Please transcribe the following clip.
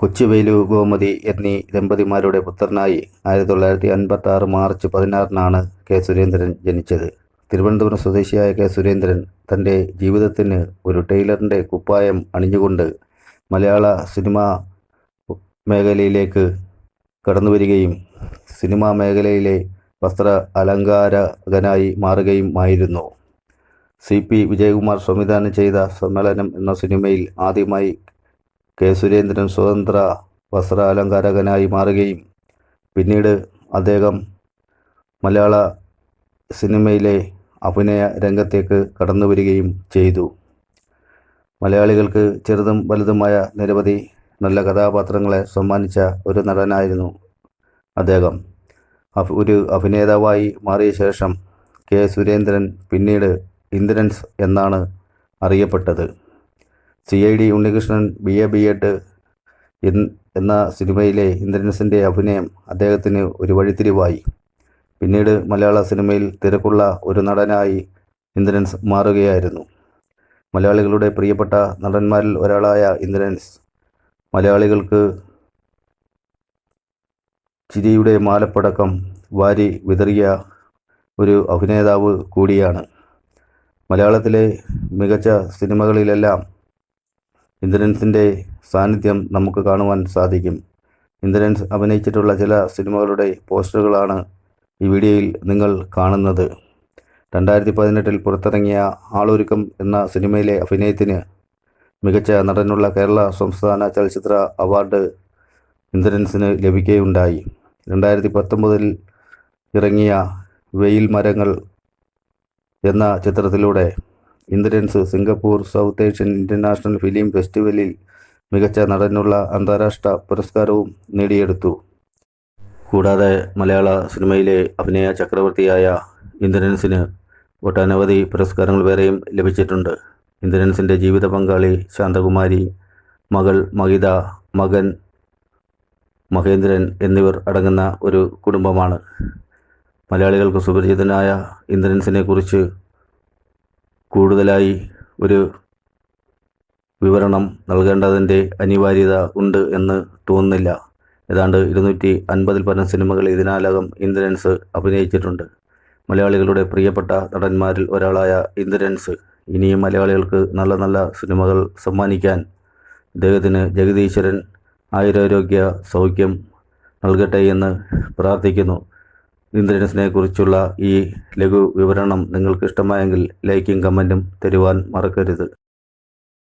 കൊച്ചുവേലു ഗോമതി എന്നീ ദമ്പതിമാരുടെ പുത്രനായി ആയിരത്തി തൊള്ളായിരത്തി അൻപത്തി ആറ് മാർച്ച് പതിനാറിനാണ് കെ സുരേന്ദ്രൻ ജനിച്ചത്. തിരുവനന്തപുരം സ്വദേശിയായ കെ സുരേന്ദ്രൻ തന്റെ ജീവിതത്തിന് ഒരു ടൈലറിന്റെ കുപ്പായം അണിഞ്ഞുകൊണ്ട് മലയാള സിനിമാ മേഖലയിലേക്ക് കടന്നു വരികയും സിനിമാ മേഖലയിലെ വസ്ത്ര അലങ്കാരകനായി മാറുകയും ആയിരുന്നു. സി പി വിജയകുമാർ സംവിധാനം ചെയ്ത സമ്മേളനം എന്ന സിനിമയിൽ ആദ്യമായി കെ സുരേന്ദ്രൻ സ്വതന്ത്ര വസ്ത്ര അലങ്കാരകനായി മാറുകയും പിന്നീട് അദ്ദേഹം മലയാള സിനിമയിലെ അഭിനയ രംഗത്തേക്ക് കടന്നു വരികയും ചെയ്തു. മലയാളികൾക്ക് ചെറുതും വലുതുമായ നിരവധി നല്ല കഥാപാത്രങ്ങളെ സമ്മാനിച്ച ഒരു നടനായിരുന്നു അദ്ദേഹം. ഒരു അഭിനേതാവായി മാറിയ ശേഷം കെ സുരേന്ദ്രൻ പിന്നീട് ഇന്ദ്രൻസ് എന്നാണ് അറിയപ്പെട്ടത്. C I D Unnikrishnan B A B Ed എന്ന സിനിമയിലെ ഇന്ദ്രൻസിന്റെ അഭിനയം അദ്ദേഹത്തിന് ഒരു വഴിത്തിരിവായി. പിന്നീട് മലയാള സിനിമയിൽ തിരക്കുള്ള ഒരു നടനായി ഇന്ദ്രൻസ് മാറുകയായിരുന്നു. മലയാളികളുടെ പ്രിയപ്പെട്ട നടന്മാരിൽ ഒരാളായ ഇന്ദ്രൻസ് മലയാളികൾക്ക് ചിരിയുടെ മാലപ്പടക്കം വാരി വിതറിയ ഒരു അഭിനേതാവ് കൂടിയാണ്. മലയാളത്തിലെ മികച്ച സിനിമകളിലെല്ലാം ഇന്ദ്രൻസിന്റെ സാന്നിധ്യം നമുക്ക് കാണുവാൻ സാധിക്കും. ഇന്ദ്രൻസ് അഭിനയിച്ചിട്ടുള്ള ചില സിനിമകളുടെ പോസ്റ്ററുകളാണ് ഈ വീഡിയോയിൽ നിങ്ങൾ കാണുന്നത്. രണ്ടായിരത്തി പതിനെട്ടിൽ പുറത്തിറങ്ങിയ ആളൊരുക്കം എന്ന സിനിമയിലെ അഭിനയത്തിന് മികച്ച നടനുള്ള കേരള സംസ്ഥാന ചലച്ചിത്ര അവാർഡ് ഇന്ദ്രൻസിന് ലഭിക്കുകയുണ്ടായി. രണ്ടായിരത്തി പത്തൊമ്പതിൽ ഇറങ്ങിയ വെയിൽ മരങ്ങൾ എന്ന ചിത്രത്തിലൂടെ Indrans Singapore South Asian international film ഫെസ്റ്റിവലിൽ മികച്ച നടനുള്ള അന്താരാഷ്ട്ര പുരസ്കാരവും നേടിയെടുത്തു. കൂടാതെ മലയാള സിനിമയിലെ അഭിനയ ചക്രവർത്തിയായ ഇന്ദ്രൻസിന് ഒട്ടനവധി പുരസ്കാരങ്ങൾ വേറെയും ലഭിച്ചിട്ടുണ്ട്. ഇന്ദ്രൻസിന്റെ ജീവിത പങ്കാളി ശാന്തകുമാരി മകൾ മഹിത മകൻ മഹേന്ദ്രൻ എന്നിവർ അടങ്ങുന്ന ഒരു കുടുംബമാണ്. മലയാളികൾക്ക് സുപരിചിതനായ ഇന്ദ്രൻസിനെ കുറിച്ച് കൂടുതലായി ഒരു വിവരണം നൽകേണ്ടതിന്റെ അനിവാര്യത ഉണ്ട് എന്ന് തോന്നുന്നില്ല. ഏതാണ്ട് ഇരുന്നൂറ്റി അൻപതിൽ പരം സിനിമകൾ ഇതിനകം ഇന്ദ്രൻസ് അഭിനയിച്ചിട്ടുണ്ട്. മലയാളികളുടെ പ്രിയപ്പെട്ട നടന്മാരിൽ ഒരാളായ ഇന്ദ്രൻസ്. ഇനിയും മലയാളികൾക്ക് നല്ല നല്ല സിനിമകൾ സമ്മാനിക്കാൻ അദ്ദേഹത്തിന് ജഗദീശ്വരൻ ആയുരാരോഗ്യ സൗഖ്യം നൽകട്ടെ എന്ന് പ്രാർത്ഥിക്കുന്നു. ഇന്ദ്രൻസിനെ കുറിച്ചുള്ള ഈ ലഘു വിവരണം നിങ്ങൾക്ക് ഇഷ്ടമായെങ്കിൽ ലൈക്കും കമന്റും തരുവാൻ മറക്കരുത്.